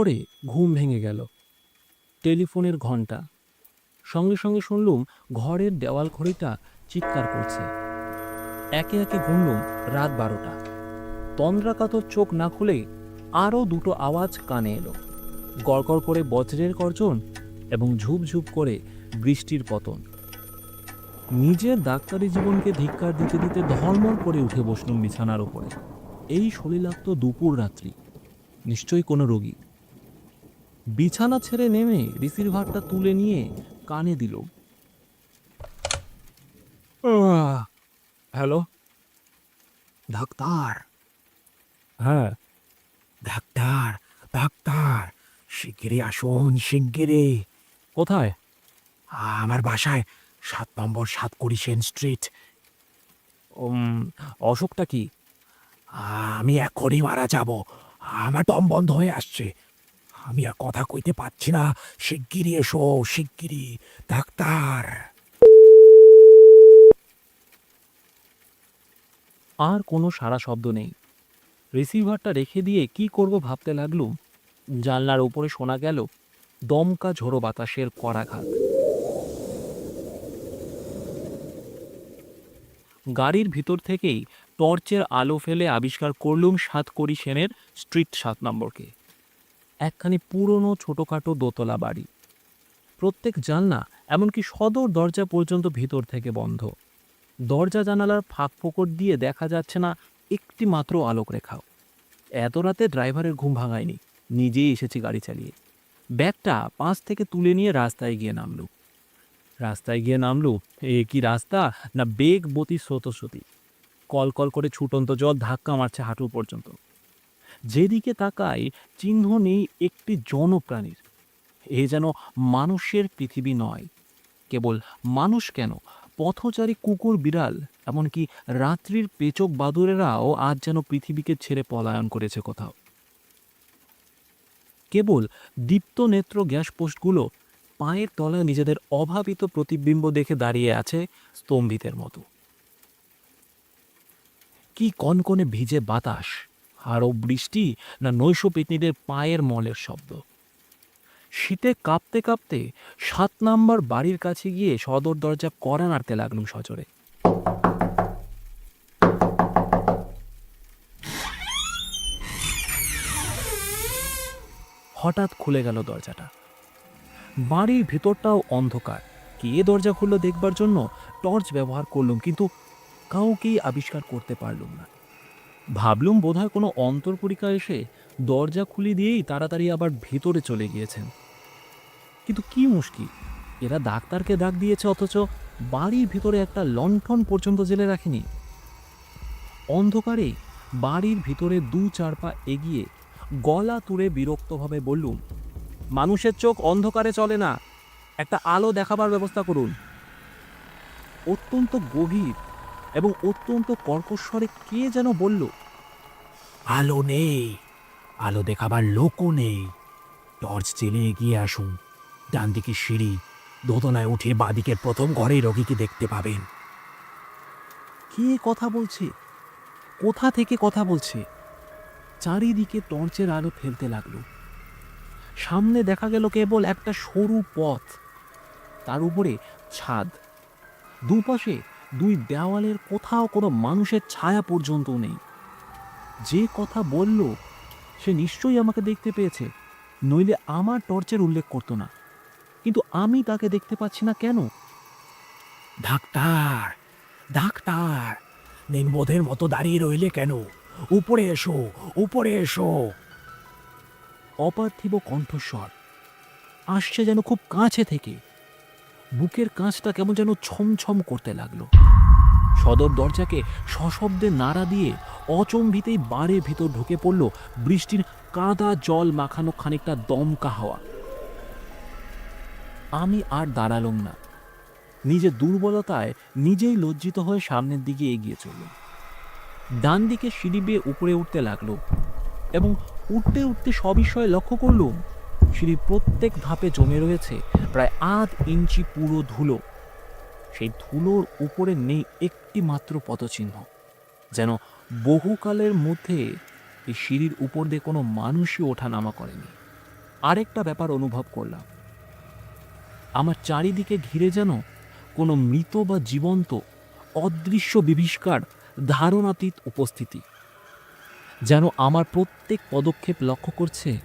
করে ঘুম ভেঙে গেল। টেলিফোনের ঘণ্টা সঙ্গে সঙ্গে শুনলুম ঘরের দেওয়াল ঘড়িটা চিৎকার করছে। একে একে গুনলুম রাত বারোটা। তন্দ্রাকাতর চোখ না খুলে আরও দুটো আওয়াজ কানে এলো। গড়গড় করে বজ্রের গর্জন এবং ঝুপঝুপ করে বৃষ্টির পতন। নিজের ডাক্তারি জীবনকে ধিক্কার দিতে দিতে ধর্মর করে উঠে বসলুম বিছানার ওপরে। এই শরীরাক্ত দুপুর রাত্রি। নিশ্চয়ই কোনো রোগী। বিছানা ছেড়ে নেমে রিসিভারটা তুলে নিয়ে কানে দিল। হ্যালো? ডাক্তার। হ্যাঁ। ডাক্তার ডাক্তার শিগগিরই আসুন শিগগিরই। কোথায়? আমার বাসায় সাত নম্বর সাত কুড়ি সেন স্ট্রিট। উম, অসুখটা কি? আমি এখনই মারা যাব। আমার দম বন্ধ হয়ে আসছে। আমি আর কথা কইতে পারছি না। শিগগিরই এসো, শিগগিরই। ডাক্তার। আর কোনো সারা শব্দ নেই। রিসিভারটা রেখে দিয়ে কি করব ভাবতে লাগলুম? জানলার উপরে শোনা গেল, দমকা ঝোড়ো বাতাসের করাঘাত গাড়ির ভিতর থেকেই টর্চের আলো ফেলে আবিষ্কার করলুম সাতকড়ি সেনের স্ট্রিট সাত নম্বরকে। একখানি পুরনো ছোটোখাটো দোতলা বাড়ি। প্রত্যেক জানলা এমনকি সদর দরজা পর্যন্ত ভিতর থেকে বন্ধ। দরজা জানালার ফাঁক ফোকর দিয়ে দেখা যাচ্ছে না একটি মাত্র আলোক রেখাও এত রাতে ড্রাইভারের ঘুম ভাঙায়নি, নিজেই এসেছি গাড়ি চালিয়ে। ব্যাগটা পাঁচ থেকে তুলে নিয়ে রাস্তায় গিয়ে নামলু। রাস্তায় গিয়ে নামলু, এ কি রাস্তা না বেগ বতি স্রোতস্রোতী? কল কল করে ছুটন্ত জল ধাক্কা মারছে হাঁটু পর্যন্ত। যেদিকে তাকাই, চিহ্ন নেই একটি জনপ্রাণীর। এ যেন মানুষের পৃথিবী নয়। কেবল মানুষ কেন? পথচারী কুকুর বিড়াল, এমনকি রাত্রির পেচক বাদুরেরাও আজ যেন পৃথিবীকে ছেড়ে পলায়ন করেছে কোথাও। কেবল দীপ্ত নেত্র গ্যাস পোস্টগুলো পায়ের তলায় নিজেদের অভাবিত প্রতিবিম্ব দেখে দাঁড়িয়ে আছে স্তম্ভিতের মতো। কি কনকনে ভিজে বাতাস! আরও বৃষ্টি না নৈশ পেতনিদের পায়ের মলের শব্দ। শীতে কাঁপতে কাঁপতে সাত নাম্বার বাড়ির কাছে গিয়ে সদর দরজা কড়া নাড়তে লাগলুম সজোরে। হঠাৎ খুলে গেল দরজাটা। বাড়ির ভিতরটাও অন্ধকার। কে দরজা খুললো দেখবার জন্য টর্চ ব্যবহার করলুম, কিন্তু কাউকেই আবিষ্কার করতে পারলুম না। ভাবলুম বোধহয় কোনো অন্তর্পরিকা এসে দরজা খুলে দিয়েই তাড়াতাড়ি আবার ভেতরে চলে গিয়েছেন। কিন্তু কি মুশকিল, এরা ডাক্তারকে ডাক দিয়েছে অথচ বাড়ির ভিতরে একটা লণ্ঠন পর্যন্ত জেলে রাখেনি। অন্ধকারে বাড়ির ভিতরে দু চার পা এগিয়ে গলা তুলে বিরক্তভাবে বললুম, মানুষের চোখ অন্ধকারে চলে না, একটা আলো দেখাবার ব্যবস্থা করুন। অত্যন্ত গভীর এবং অত্যন্ত কর্কশ্বরে কে যেন বলল, আলো নেই, আলো দেখাবার লোকও নেই। টর্চ জেলে এগিয়ে আসুন ডান দিকে সিঁড়ি, দোতলায় উঠে বাদিকের প্রথম ঘরে রোগীকে দেখতে পাবেন। কে কথা বলছে? কোথা থেকে কথা বলছে? চারিদিকে টর্চের আলো ফেলতে লাগল। সামনে দেখা গেল কেবল একটা সরু পথ। তার উপরে ছাদ। দুপাশে দুই দেওয়ালের কোথাও কোনো মানুষের ছায়া পর্যন্ত নেই। যে কথা বলল, সে নিশ্চয়ই আমাকে দেখতে পেয়েছে, নইলে আমার টর্চের উল্লেখ করতো না। কিন্তু আমি তাকে দেখতে পাচ্ছি না কেন? ডাক্তার ডাক্তার নির্বোধের মতো দাঁড়িয়ে রইলে কেন? উপরে এসো উপরে এসো। অপার্থিব কণ্ঠস্বর, আসছে যেন খুব কাছে থেকে। বুকের কাঁচটা কেমন যেন ছমছম করতে লাগল। সদর দরজাকে সশব্দে নাড়া দিয়ে অচম্ভিতেই বাড়ির ভেতর ঢুকে পড়ল বৃষ্টির কাদা জল মাখানো খানিকটা দমকা হাওয়া। আমি আর দাঁড়ালুম না। নিজের দুর্বলতায় নিজেই লজ্জিত হয়ে সামনের দিকে এগিয়ে চলল ডান দিকে সিঁড়ি বেয়ে উপরে উঠতে লাগল এবং উঠতে উঠতে সবিষয়ে লক্ষ্য করলুম, সিঁড়ির প্রত্যেক ধাপে জমে রয়েছে প্রায় আধ ইঞ্চি পুরো ধুলো। সেই ধুলোর উপরে নেই একটি মাত্র পদচিহ্ন, যেন বহুকালের মধ্যে এই সিঁড়ির উপর দিয়ে কোনো মানুষই ওঠা নামা করেনি। আরেকটা ব্যাপার অনুভব করলাম। আমার চারিদিকে ঘিরে যেন কোনো মৃত বা জীবন্ত, অদৃশ্য বিভীষ্কার ধারণাতীত উপস্থিতি, যেন আমার প্রত্যেক পদক্ষেপ লক্ষ্য করছে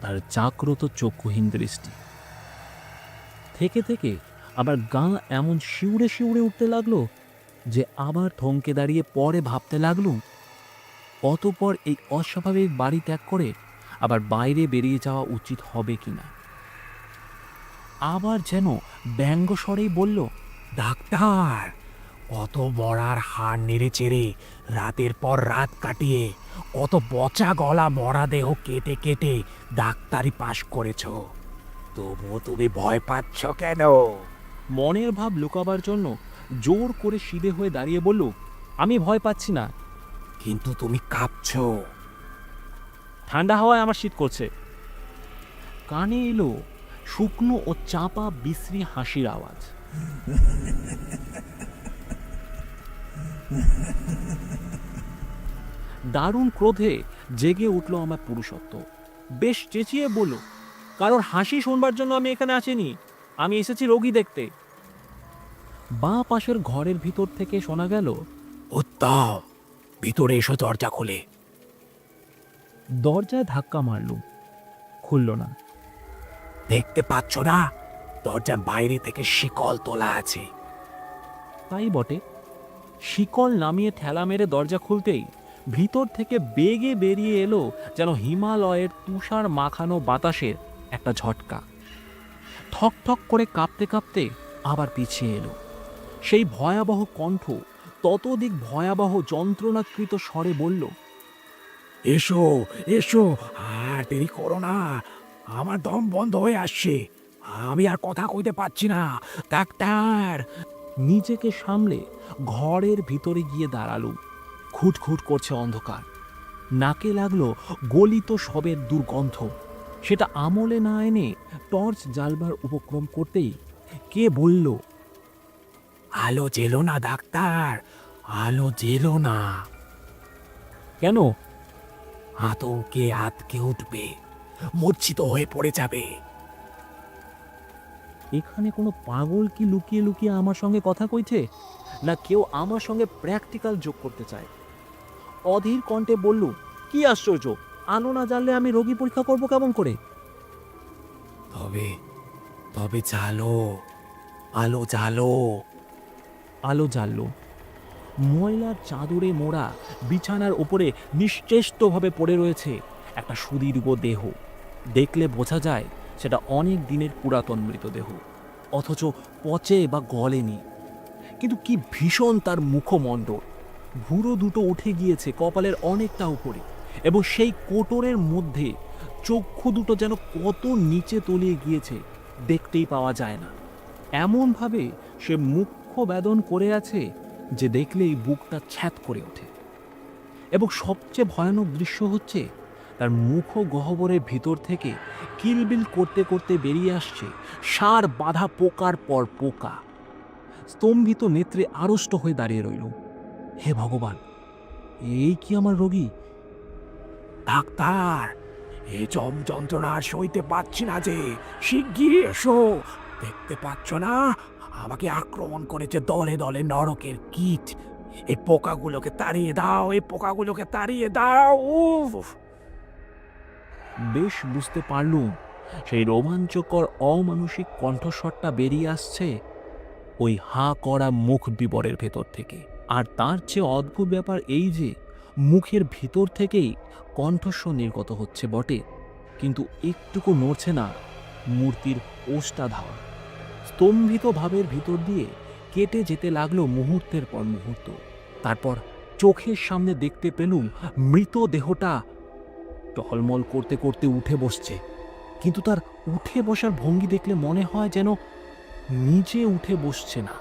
তার জাগ্রত চক্ষুহীন দৃষ্টি। থেকে থেকে আবার গা এমন শিউরে শিউরে উঠতে লাগল যে আবার থমকে দাঁড়িয়ে পরে ভাবতে লাগলুম। অতপর এই অস্বাভাবিক বাড়ি ত্যাগ করে আবার বাইরে বেরিয়ে যাওয়া উচিত হবে কিনা। আবার যেন ব্যঙ্গ স্বরেই বলল, ডাক্তার, কত বড়ার হাড় নেড়ে চেড়ে রাতের পর রাত কাটিয়ে কত বচা গলা মরা দেহ কেটে কেটে ডাক্তারি পাশ করেছ। তবুও তুমি ভয় পাচ্ছ কেন? মনের ভাব লুকাবার জন্য জোর করে সিধে হয়ে দাঁড়িয়ে বলল আমি ভয় পাচ্ছি না। কিন্তু তুমি কাঁপছো। ঠান্ডা হাওয়ায় আমার শীত করছে। কানে এলো শুকনো ও চাপা বিশ্রী হাসির আওয়াজ। দারুণ ক্রোধে জেগে উঠল আমার পুরুষত্ব। বেশ চেঁচিয়ে বলল কারোর হাসি শুনবার জন্য আমি এখানে আসিনি। আমি এসেছি রোগী দেখতে। বাঁ পাশের ঘরের ভিতর থেকে শোনা গেল উত্তম ভিতরে এসো দরজা খোলে। দরজায় ধাক্কা মারল, খুলল না। দেখতে পাচ্ছ না, দরজার বাইরে থেকে শিকল তোলা আছে। তাই বটে। শিকল নামিয়ে ঠেলা মেরে দরজা খুলতেই ভিতর থেকে বেগে বেরিয়ে এলো যেন হিমালয়ের তুষার মাখানো বাতাসের একটা ঝটকা। ঠক ঠক করে কাঁপতে কাঁপতে আবার পিছিয়ে এলো। সেই ভয়াবহ কণ্ঠ ততোধিক ভয়াবহ যন্ত্রণাকৃত স্বরে বলল, এসো এসো, আর দেরি করো না। আমার দম বন্ধ হয়ে আসছে। আমি আর কথা কইতে পারছি না। ডাক্তার! নিজেকে সামলে ঘরের ভিতরে গিয়ে দাঁড়ালুম খুটখুট করছে অন্ধকার। নাকে লাগল গলিত সবের দুর্গন্ধ। সেটা আমলে না এনে টর্চ জ্বালবার উপক্রম করতেই কে বলল আলো জেলো না, ডাক্তার? আলো জেলো না। কেন? আতঙ্কে আতকে উঠবে, মূর্ছিত হয়ে পড়ে যাবে। এখানে কোনো পাগল কি লুকিয়ে লুকিয়ে আমার সঙ্গে কথা কইছে? না কেউ আমার সঙ্গে প্র্যাকটিক্যাল যোগ করতে চায়? অধীর কণ্ঠে বললু, কি আশ্চর্য! আলো না জানলে আমি রোগী পরীক্ষা করব কেমন করে? তবে তবে জালো আলো জালো আলো জ্বালল। ময়লার চাদরে মোড়া বিছানার ওপরে নিশ্চেষ্টভাবে পড়ে রয়েছে একটা সুদীর্ঘ দেহ। দেখলে বোঝা যায় সেটা অনেক দিনের পুরাতন মৃতদেহ, অথচ পচে বা গলেনি। কিন্তু কি ভীষণ তার মুখমণ্ডল। ভুরো দুটো উঠে গিয়েছে কপালের অনেকটা উপরে এবং সেই কোটরের মধ্যে চক্ষু দুটো যেন কত নিচে তলিয়ে গিয়েছে, দেখতেই পাওয়া যায় না। এমনভাবে সে মুখ্য বেদন করে আছে যে দেখলেই বুকটা ছ্যাত করে ওঠে। এবং সবচেয়ে ভয়ানক দৃশ্য হচ্ছে তার মুখ গহ্বরের ভিতর থেকে কিলবিল করতে করতে বেরিয়ে আসছে সার বাঁধা পোকার পর পোকা। স্তম্ভিত নেত্রে আড়ষ্ট হয়ে দাঁড়িয়ে রইল। হে ভগবান, এই কি আমার রোগী? ডাক্তার এই জম যন্ত্রণা সইতে পারছি না যে শিগগির এসো। দেখতে পাচ্ছ না আমাকে আক্রমণ করেছে দলে দলে নরকের কীট। এই পোকাগুলোকে তাড়িয়ে দাও, এই পোকাগুলোকে তাড়িয়ে দাও, উফ। বেশ বুঝতে পারলুম, সেই রোমাঞ্চকর অমানসিক কণ্ঠস্বরটা বেরিয়ে আসছে ওই হা করা মুখ বিবরের ভেতর থেকে। আর তার চেয়ে অদ্ভুত ব্যাপার এই যে, মুখের ভিতর থেকেই কণ্ঠস্বর নির্গত হচ্ছে বটে। কিন্তু একটুকু নড়ছে না, মূর্তির ওষ্ঠাধার স্তম্ভিত ভাবের ভিতর দিয়ে কেটে যেতে লাগল মুহূর্তের পর মুহূর্ত। তারপর চোখের সামনে দেখতে পেলুম মৃত দেহটা টহলমল করতে করতে উঠে বসছে। কিন্তু তার উঠে বসার ভঙ্গি দেখলে মনে হয় যেন নিজে উঠে বসছে না।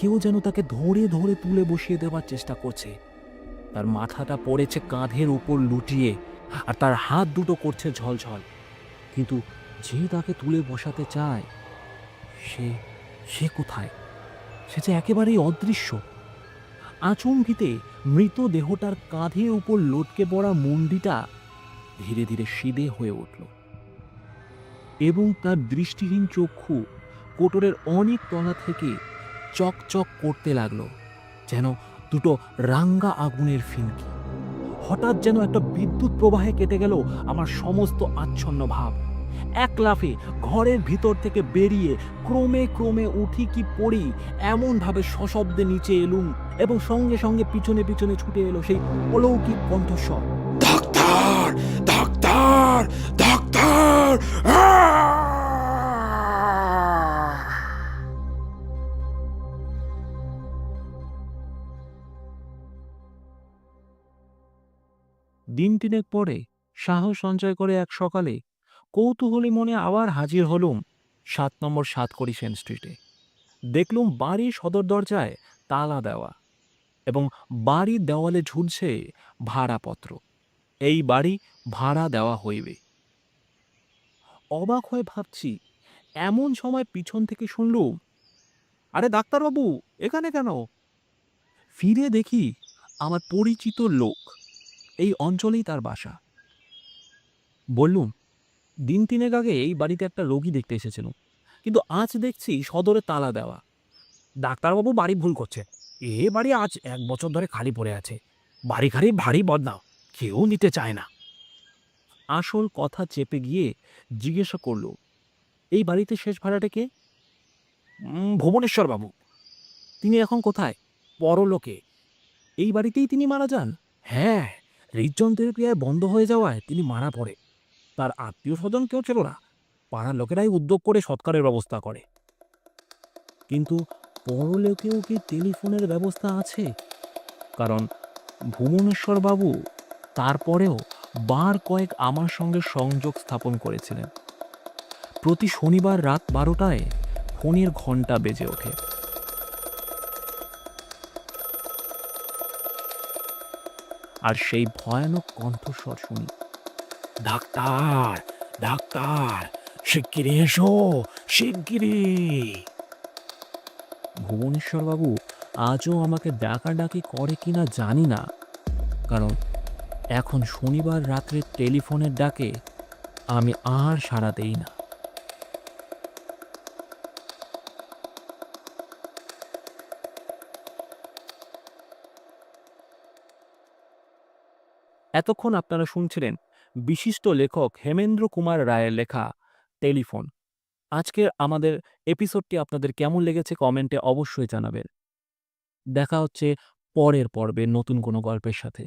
কেউ যেন তাকে ধরে ধরে তুলে বসিয়ে দেওয়ার চেষ্টা করছে। তার মাথাটা পড়েছে কাঁধের উপর লুটিয়ে আর তার হাত দুটো করছে ঝলঝল। কিন্তু যে তাকে তুলে বসাতে চায় সে সে কোথায়? সে যে একেবারেই অদৃশ্য। আচমকিতে মৃতদেহটার কাঁধে উপর লটকে পড়া মুন্ডিটা ধীরে ধীরে সিদে হয়ে উঠল। এবং তার দৃষ্টিহীন চক্ষু কোটরের অনেক তলা থেকে চকচক করতে লাগল, যেন দুটো রাঙ্গা আগুনের ফিনকি। হঠাৎ যেন একটা বিদ্যুৎ প্রবাহে কেটে গেল আমার সমস্ত আচ্ছন্ন ভাব। এক লাফে ঘরের ভিতর থেকে বেরিয়ে ক্রমে ক্রমে উঠি কি পড়ি এমনভাবে সশব্দে নিচে এলুম এবং সঙ্গে সঙ্গে পিছনে পিছনে ছুটে এলো সেই অলৌকিক কণ্ঠস্বর। Doctor doctor doctor! দিন তিনেক পরে সাহস সঞ্চয় করে এক সকালে কৌতূহলী মনে আবার হাজির হলুম সাত নম্বর সাতকড়ি সেন স্ট্রিটে। দেখলুম বাড়ির সদর দরজায় তালা দেওয়া এবং বাড়ির দেওয়ালে ঝুলছে ভাড়াপত্র। এই বাড়ি ভাড়া দেওয়া হইবে। অবাক হয়ে ভাবছি, এমন সময় পিছন থেকে শুনলুম, আরে ডাক্তারবাবু, এখানে কেন? ফিরে দেখি আমার পরিচিত লোক, এই অঞ্চলেই তার বাসা। বললুম দিন তিনেক আগে এই বাড়িতে একটা রোগী দেখতে এসেছিল কিন্তু আজ দেখছি সদরে তালা দেওয়া। ডাক্তারবাবু বাড়ি ভুল করছে। এ বাড়ি আজ এক বছর ধরে খালি পড়ে আছে। বাড়ি খালি ভারী বদনাও কেউ নিতে চায় না। আসল কথা চেপে গিয়ে জিজ্ঞাসা করল এই বাড়িতে শেষ ভাড়াটা কে? ভুবনেশ্বর বাবু। তিনি এখন কোথায়? পরলোকে। এই বাড়িতেই তিনি মারা যান? হ্যাঁ। হৃদযন্ত্রের ক্রিয়ায় বন্ধ হয়ে যাওয়ায় তিনি মারা পড়ে। তার আত্মীয় স্বজন কেউ ছিল না। পাড়ার লোকেরাই উদ্যোগ করে সৎকারের ব্যবস্থা করে। কিন্তু পরলোকেও কি টেলিফোনের ব্যবস্থা আছে? কারণ ভুবনেশ্বর বাবু তারপরেও বার কয়েক আমার সঙ্গে সংযোগ স্থাপন করেছিলেন। প্রতি শনিবার রাত বারোটায় ফোনের ঘণ্টা বেজে ওঠে। আর সেই ভয়ানক কণ্ঠস্বর শুনি ডাক্তার ডাক্তার শিগগিরি এসো শিগগিরি ভুবনেশ্বরবাবু, আজও আমাকে ডাকাডাকি করে কিনা জানি না। কারণ এখন শনিবার রাত্রে টেলিফোনের ডাকে আমি আর সাড়া দেই না। এতক্ষণ আপনারা শুনছিলেন বিশিষ্ট লেখক হেমেন্দ্র কুমার রায়ের লেখা টেলিফোন। আজকের আমাদের এপিসোডটি আপনাদের কেমন লেগেছে কমেন্টে অবশ্যই জানাবেন। দেখা হচ্ছে পরের পর্বে নতুন কোনো গল্পের সাথে।